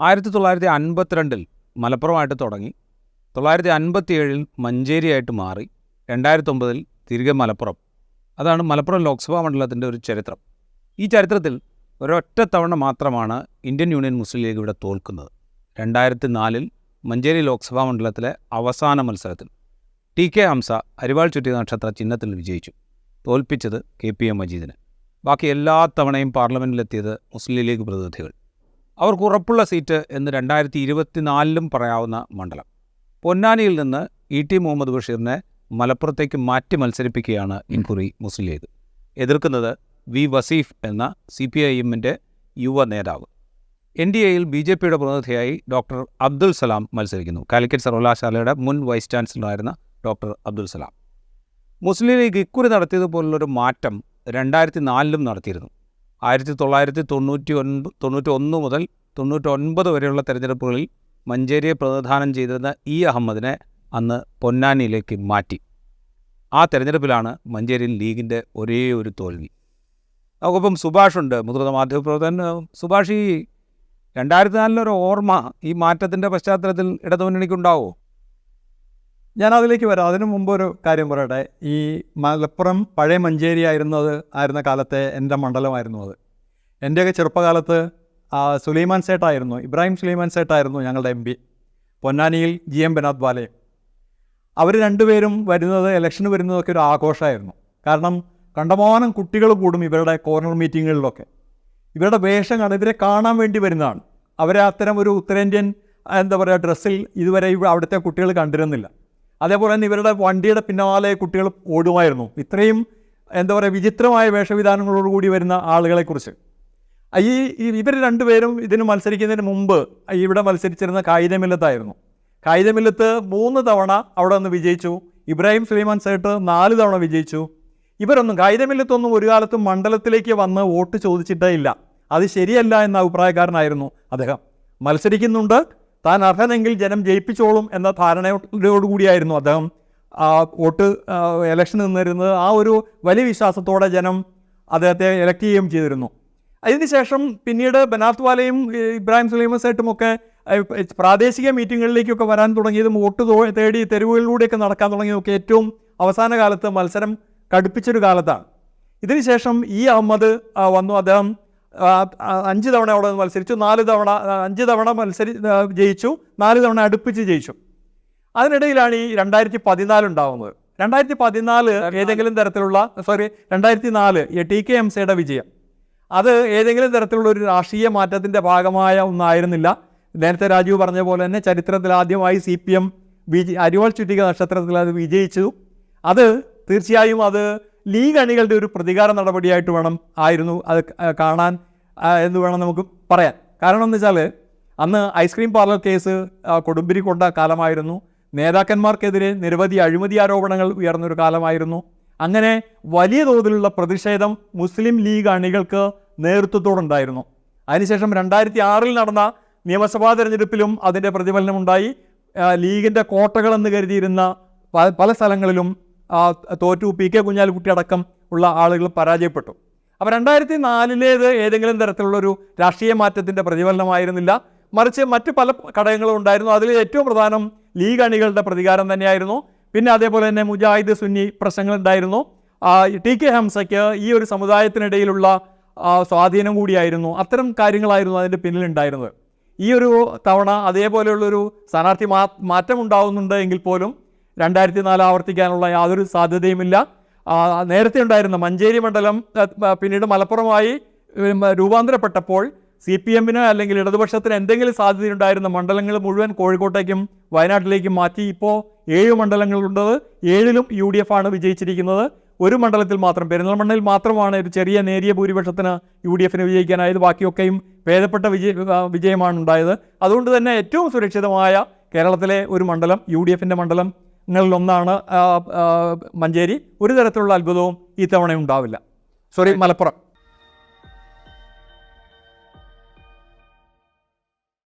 ആയിരത്തി തൊള്ളായിരത്തി അൻപത്തിരണ്ടിൽ മലപ്പുറമായിട്ട് തുടങ്ങി തൊള്ളായിരത്തി അൻപത്തിയേഴിൽ മഞ്ചേരിയായിട്ട് മാറി രണ്ടായിരത്തി ഒമ്പതിൽ തിരികെ മലപ്പുറം. അതാണ് മലപ്പുറം ലോക്സഭാ മണ്ഡലത്തിന്റെ ഒരു ചരിത്രം. ഈ ചരിത്രത്തിൽ ഒരൊറ്റ തവണ മാത്രമാണ് ഇന്ത്യൻ യൂണിയൻ മുസ്ലിം ലീഗ് ഇവിടെ തോൽക്കുന്നത്. രണ്ടായിരത്തി നാലിൽ മഞ്ചേരി ലോക്സഭാ മണ്ഡലത്തിലെ അവസാന മത്സരത്തിൽ ടി കെ ഹംസ അരിവാൾ ചുറ്റി നക്ഷത്ര ചിഹ്നത്തിൽ വിജയിച്ചു. തോൽപ്പിച്ചത് കെ പി എം മജീദിന്. ബാക്കി എല്ലാ തവണയും പാർലമെന്റിലെത്തിയത് മുസ്ലിം ലീഗ് പ്രതിനിധികൾ. അവർക്ക് ഉറപ്പുള്ള സീറ്റ് എന്ന് രണ്ടായിരത്തി ഇരുപത്തിനാലിലും പറയാവുന്ന മണ്ഡലം. പൊന്നാനിയിൽ നിന്ന് ഇ ടി മുഹമ്മദ് ബഷീറിനെ മലപ്പുറത്തേക്ക് മാറ്റി മത്സരിപ്പിക്കുകയാണ് ഇൻകുറി മുസ്ലിം ലീഗ്. എതിർക്കുന്നത് വി വസീഫ് എന്ന സി പി ഐ എമ്മിന്റെ യുവ നേതാവ്. എൻ ഡി എയിൽ ബി ജെ പിയുടെ പ്രതിനിധിയായി ഡോക്ടർ അബ്ദുൽ സലാം മത്സരിക്കുന്നു. കാലിക്കറ്റ് സർവകലാശാലയുടെ മുൻ വൈസ് ചാൻസലറായിരുന്ന ഡോക്ടർ അബ്ദുൽ സലാം. മുസ്ലിം ലീഗ് ഇക്കുറി നടത്തിയതുപോലുള്ളൊരു മാറ്റം രണ്ടായിരത്തി നാലിലും നടത്തിയിരുന്നു. ആയിരത്തി തൊള്ളായിരത്തി തൊണ്ണൂറ്റി ഒൻപത് തൊണ്ണൂറ്റി ഒന്ന് മുതൽ തൊണ്ണൂറ്റി ഒൻപത് വരെയുള്ള തെരഞ്ഞെടുപ്പുകളിൽ മഞ്ചേരിയെ പ്രതിനിധാനം ചെയ്തിരുന്ന ഇ അഹമ്മദിനെ അന്ന് പൊന്നാനിയിലേക്ക് മാറ്റി. ആ തെരഞ്ഞെടുപ്പിലാണ് മഞ്ചേരിയിൽ ലീഗിന്റെ ഒരേ ഒരു തോൽവി. നമുക്കിപ്പം സുഭാഷുണ്ട് മുതിർന്ന മാധ്യമപ്രവർത്തകൻ. സുഭാഷ് ഈ രണ്ടായിരത്തി നാലിലൊരു ഓർമ്മ ഈ മാറ്റത്തിന്റെ പശ്ചാത്തലത്തിൽ ഇടതുമുന്നണിക്കുണ്ടാവുമോ ഞാൻ അതിലേക്ക് വരാം. അതിനു മുമ്പ് ഒരു കാര്യം പറയട്ടെ. ഈ മലപ്പുറം പഴയ മഞ്ചേരി ആയിരുന്നത് ആയിരുന്ന കാലത്തെ എന്റെ മണ്ഡലമായിരുന്നു അത്. എന്റെയൊക്കെ ചെറുപ്പകാലത്ത് സുലൈമാൻ സേട്ടായിരുന്നു ഇബ്രാഹിം സുലൈമാൻ സേട്ടായിരുന്നു ഞങ്ങളുടെ എം പി. പൊന്നാനിയിൽ ജി എം ബനാഥ് ബാലയും. അവർ രണ്ടുപേരും വരുന്നത് ഇലക്ഷന് വരുന്നതൊക്കെ ഒരു ആഘോഷമായിരുന്നു. കാരണം കണ്ടമാനം കുട്ടികൾ കൂടും ഇവരുടെ കോർണർ മീറ്റിങ്ങുകളിലൊക്കെ. ഇവരുടെ വേഷം കാണാൻ ഇവരെ കാണാൻ വേണ്ടി വരുന്നതാണ്. അവരെ അത്തരം ഒരു ഉത്തരേന്ത്യൻ എന്താ പറയുക ഡ്രസ്സിൽ ഇതുവരെ അവിടുത്തെ കുട്ടികൾ കണ്ടിരുന്നില്ല. അതേപോലെ തന്നെ ഇവരുടെ വണ്ടിയുടെ പിന്നാലെ കുട്ടികൾ ഓടുമായിരുന്നു. ഇത്രയും എന്താ പറയുക വിചിത്രമായ വേഷവിധാനങ്ങളോടുകൂടി വരുന്ന ആളുകളെക്കുറിച്ച് ഈ ഇവർ രണ്ടുപേരും ഇതിന് മത്സരിക്കുന്നതിന് മുമ്പ് ഇവിടെ മത്സരിച്ചിരുന്ന കായികമില്ലത്തായിരുന്നു കായികമില്ലത്ത് മൂന്ന് തവണ അവിടെ നിന്ന് വിജയിച്ചു. ഇബ്രാഹിം സുലൈമാൻ സേട്ട് നാല് തവണ വിജയിച്ചു. ഇവരൊന്നും കായികമില്ലത്തൊന്നും ഒരു കാലത്തും മണ്ഡലത്തിലേക്ക് വന്ന് വോട്ട് ചോദിച്ചിട്ടേ ഇല്ല. അത് ശരിയല്ല എന്ന അഭിപ്രായക്കാരനായിരുന്നു അദ്ദേഹം. മത്സരിക്കുന്നുണ്ട് താൻ അർഹനെങ്കിൽ ജനം ജയിപ്പിച്ചോളും എന്ന ധാരണയോടുകൂടിയായിരുന്നു അദ്ദേഹം. വോട്ട് എലക്ഷൻ നിന്നിരുന്നത് ആ ഒരു വലിയ വിശ്വാസത്തോടെ ജനം അദ്ദേഹത്തെ ഇലക്ട് ചെയ്യുകയും ചെയ്തിരുന്നു. അതിനുശേഷം പിന്നീട് ബനാത്ത് വാലയും ഇബ്രാഹിം സുലൈമസേട്ടും ഒക്കെ പ്രാദേശിക മീറ്റിങ്ങുകളിലേക്കൊക്കെ വരാൻ തുടങ്ങിയതും വോട്ട് തേടി തെരുവുകളിലൂടെയൊക്കെ നടക്കാൻ തുടങ്ങിയതൊക്കെ ഏറ്റവും അവസാന കാലത്ത് മത്സരം കടുപ്പിച്ചൊരു കാലത്താണ്. ഇതിനുശേഷം ഈ അഹമ്മദ് വന്നു. അദ്ദേഹം അഞ്ച് തവണ അവിടെ നിന്ന് മത്സരിച്ചു നാല് തവണ അഞ്ച് തവണ മത്സരി ജയിച്ചു നാല് തവണ അടുപ്പിച്ച് ജയിച്ചു. അതിനിടയിലാണ് ഈ രണ്ടായിരത്തി പതിനാല് ഉണ്ടാവുന്നത്. രണ്ടായിരത്തി പതിനാല് ഏതെങ്കിലും തരത്തിലുള്ള സോറി രണ്ടായിരത്തി നാല് ടി കെ എം സിയുടെ വിജയം. അത് ഏതെങ്കിലും തരത്തിലുള്ള ഒരു രാഷ്ട്രീയ മാറ്റത്തിന്റെ ഭാഗമായ ഒന്നായിരുന്നില്ല. നേരത്തെ രാജീവ് പറഞ്ഞ പോലെ തന്നെ ചരിത്രത്തിൽ ആദ്യമായി സി പി എം വിജ അരിവാൾ ചുറ്റിക നക്ഷത്രത്തിൽ അത് വിജയിച്ചു. അത് തീർച്ചയായും അത് ലീഗ് അണികളുടെ ഒരു പ്രതികാര നടപടിയായിട്ട് വേണം ആയിരുന്നു അത് കാണാൻ എന്ന് വേണം നമുക്ക് പറയാൻ. കാരണം എന്ന് വെച്ചാൽ അന്ന് ഐസ്ക്രീം പാർലർ കേസ് കൊടുമ്പിരി കൊണ്ട കാലമായിരുന്നു. നേതാക്കന്മാർക്കെതിരെ നിരവധി അഴിമതി ആരോപണങ്ങൾ ഉയർന്നൊരു കാലമായിരുന്നു. അങ്ങനെ വലിയ തോതിലുള്ള പ്രതിഷേധം മുസ്ലിം ലീഗ് അണികൾക്ക് നേതൃത്വത്തോടുണ്ടായിരുന്നു. അതിനുശേഷം രണ്ടായിരത്തി ആറിൽ നടന്ന നിയമസഭാ തെരഞ്ഞെടുപ്പിലും അതിന്റെ പ്രതിഫലനമുണ്ടായി. ലീഗിന്റെ കോട്ടകളെന്ന് കരുതിയിരുന്ന പല സ്ഥലങ്ങളിലും തോറ്റു പി കെ കുഞ്ഞാലിക്കുട്ടി അടക്കം ഉള്ള ആളുകൾ പരാജയപ്പെട്ടു. അപ്പോൾ രണ്ടായിരത്തി നാലിലേത് ഏതെങ്കിലും തരത്തിലുള്ളൊരു രാഷ്ട്രീയ മാറ്റത്തിന്റെ പ്രതിഫലനമായിരുന്നില്ല. മറിച്ച് മറ്റ് പല ഘടകങ്ങളും ഉണ്ടായിരുന്നു. അതിൽ ഏറ്റവും പ്രധാനം ലീഗ് അണികളുടെ പ്രതികാരം തന്നെയായിരുന്നു. പിന്നെ അതേപോലെ തന്നെ മുജാഹിദ് സുന്നി പ്രശ്നങ്ങളുണ്ടായിരുന്നു ടി കെ ഹംസയ്ക്ക് ഈ ഒരു സമുദായത്തിനിടയിലുള്ള സ്വാധീനം കൂടിയായിരുന്നു. അത്തരം കാര്യങ്ങളായിരുന്നു അതിന്റെ പിന്നിലുണ്ടായിരുന്നത്. ഈ ഒരു തവണ അതേപോലെയുള്ളൊരു സ്ഥാനാർത്ഥി മാറ്റം ഉണ്ടാവുന്നുണ്ട് എങ്കിൽ പോലും രണ്ടായിരത്തി നാല് ആവർത്തിക്കാനുള്ള യാതൊരു സാധ്യതയുമില്ല. നേരത്തെ ഉണ്ടായിരുന്ന മഞ്ചേരി മണ്ഡലം പിന്നീട് മലപ്പുറമായി രൂപാന്തരപ്പെട്ടപ്പോൾ സി പി എമ്മിന് അല്ലെങ്കിൽ ഇടതുപക്ഷത്തിന് എന്തെങ്കിലും സാധ്യതയുണ്ടായിരുന്ന മണ്ഡലങ്ങൾ മുഴുവൻ കോഴിക്കോട്ടേക്കും വയനാട്ടിലേക്കും മാറ്റി. ഇപ്പോൾ ഏഴ് മണ്ഡലങ്ങളുണ്ടത് ഏഴിലും യു ഡി എഫ് ആണ് വിജയിച്ചിരിക്കുന്നത്. ഒരു മണ്ഡലത്തിൽ മാത്രം പെരിന്തൽമണ്ണയിൽ മാത്രമാണ് ഒരു ചെറിയ നേരിയ ഭൂരിപക്ഷത്തിന് യു ഡി എഫിന് വിജയിക്കാനായത്. ബാക്കിയൊക്കെയും ഭേദപ്പെട്ട വിജയ വിജയമാണ് ഉണ്ടായത് അതുകൊണ്ട് തന്നെ ഏറ്റവും സുരക്ഷിതമായ കേരളത്തിലെ ഒരു മണ്ഡലം യു ഡി എഫിന്റെ മണ്ഡലങ്ങളിലൊന്നാണ് ആ, മഞ്ചേരി. ഒരു തരത്തിലുള്ള അത്ഭുതവും ഈ തവണ ഉണ്ടാവില്ല. സോറി മലപ്പുറം.